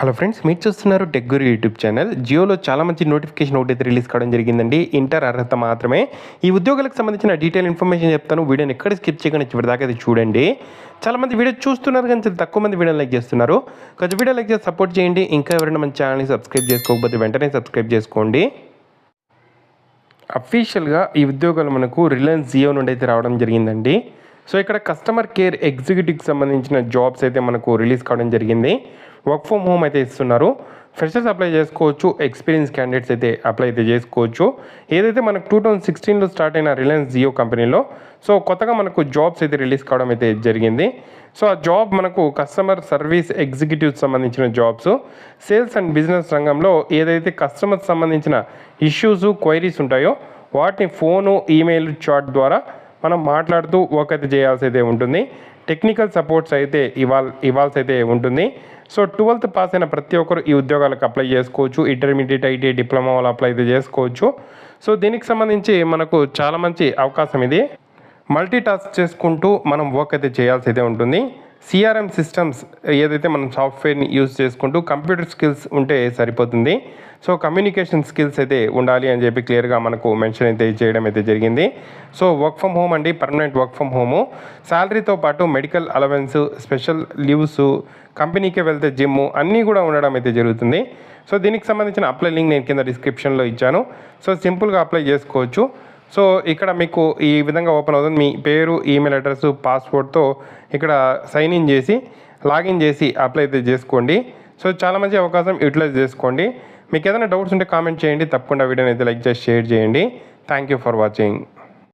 Hello friends మీరు చూస్తున్నారు tech guru YouTube channel జియోలో చాలా మంచి నోటిఫికేషన్ ఒకటి అయితే రిలీజ్ కావడం జరిగిందండి. ఇంటర్ అర్హత మాత్రమే. ఈ ఉద్యోగాలకు సంబంధించిన డీటెయిల్ ఇన్ఫర్మేషన్ చెప్తాను. వీడియోని ఎక్కడ స్కిప్ చేయకుండా చివరిదాకా అయితే చూడండి. చాలా మంది వీడియో చూస్తున్నారు కానీ చాలా తక్కువ మంది వీడియో లైక్ చేస్తున్నారు. కొంచెం వీడియో లైక్ చేసి సపోర్ట్ చేయండి. ఇంకా ఎవరైనా మన ఛానల్ని సబ్స్క్రైబ్ చేసుకోకపోతే వెంటనే సబ్స్క్రైబ్ చేసుకోండి. అఫీషియల్గా ఈ ఉద్యోగాలు మనకు రిలయన్స్ జియో నుండి అయితే రావడం జరిగిందండి. సో ఇక్కడ కస్టమర్ కేర్ ఎగ్జిక్యూటివ్కి సంబంధించిన జాబ్స్ అయితే మనకు రిలీజ్ కావడం జరిగింది. వర్క్ ఫ్రమ్ హోమ్ అయితే ఇస్తున్నారు. ఫ్రెషర్స్ అప్లై చేసుకోవచ్చు. ఎక్స్పీరియన్స్ క్యాండిడేట్స్ అయితే అప్లై అయితే చేసుకోవచ్చు. ఏదైతే మనకు టూ థౌజండ్ సిక్స్టీన్లో స్టార్ట్ అయిన రిలయన్స్ జియో కంపెనీలో సో కొత్తగా మనకు జాబ్స్ అయితే రిలీజ్ కావడం అయితే జరిగింది. సో ఆ జాబ్ మనకు కస్టమర్ సర్వీస్ ఎగ్జిక్యూటివ్ సంబంధించిన జాబ్స్ సేల్స్ అండ్ బిజినెస్ రంగంలో ఏదైతే కస్టమర్ సంబంధించిన ఇష్యూస్ క్వైరీస్ ఉంటాయో వాటిని ఫోను ఈమెయిల్ చాట్ ద్వారా మనం మాట్లాడుతూ వర్క్ అయితే చేయాల్సి అయితే ఉంటుంది. టెక్నికల్ సపోర్ట్స్ అయితే ఇవాల్ ఇవ్వాల్సి అయితే ఉంటుంది. సో ట్వెల్త్ పాస్ అయిన ప్రతి ఒక్కరు ఈ ఉద్యోగాలకు అప్లై చేసుకోవచ్చు. ఇంటర్మీడియట్ ఐటీ డిప్లొమా వాళ్ళు అప్లై అయితే చేసుకోవచ్చు. సో దీనికి సంబంధించి మనకు చాలా మంచి అవకాశం ఇది. మల్టీ టాస్క్ చేసుకుంటూ మనం వర్క్ అయితే చేయాల్సి అయితే ఉంటుంది. సిఆర్ఎం సిస్టమ్స్ ఏదైతే మనం సాఫ్ట్వేర్ని యూజ్ చేసుకుంటూ కంప్యూటర్ స్కిల్స్ ఉంటే సరిపోతుంది. సో కమ్యూనికేషన్ స్కిల్స్ అయితే ఉండాలి అని చెప్పి క్లియర్గా మనకు మెన్షన్ అయితే చేయడం అయితే జరిగింది. సో వర్క్ ఫ్రమ్ హోమ్ అండి పర్మనెంట్ వర్క్ ఫ్రమ్ హోము శాలరీతో పాటు మెడికల్ అలవెన్స్ స్పెషల్ లీవ్స్ కంపెనీకి వెళ్తే జిమ్ అన్నీ కూడా ఉండడం అయితే జరుగుతుంది. సో దీనికి సంబంధించిన అప్లై లింక్ నేను కింద డిస్క్రిప్షన్లో ఇచ్చాను. సో సింపుల్గా అప్లై చేసుకోవచ్చు. సో ఇక్కడ మీకు ఈ విధంగా ఓపెన్ అవుతుంది. మీ పేరు ఈమెయిల్ అడ్రస్ పాస్పోర్ట్తో ఇక్కడ సైన్ ఇన్ చేసి లాగిన్ చేసి అప్లై అయితే చేసుకోండి. సో చాలా మంచి అవకాశం యూటిలైజ్ చేసుకోండి. మీకు ఏదైనా డౌట్స్ ఉంటే కామెంట్ చేయండి. తప్పకుండా వీడియోని అయితే లైక్ చేసి షేర్ చేయండి. Thank you for watching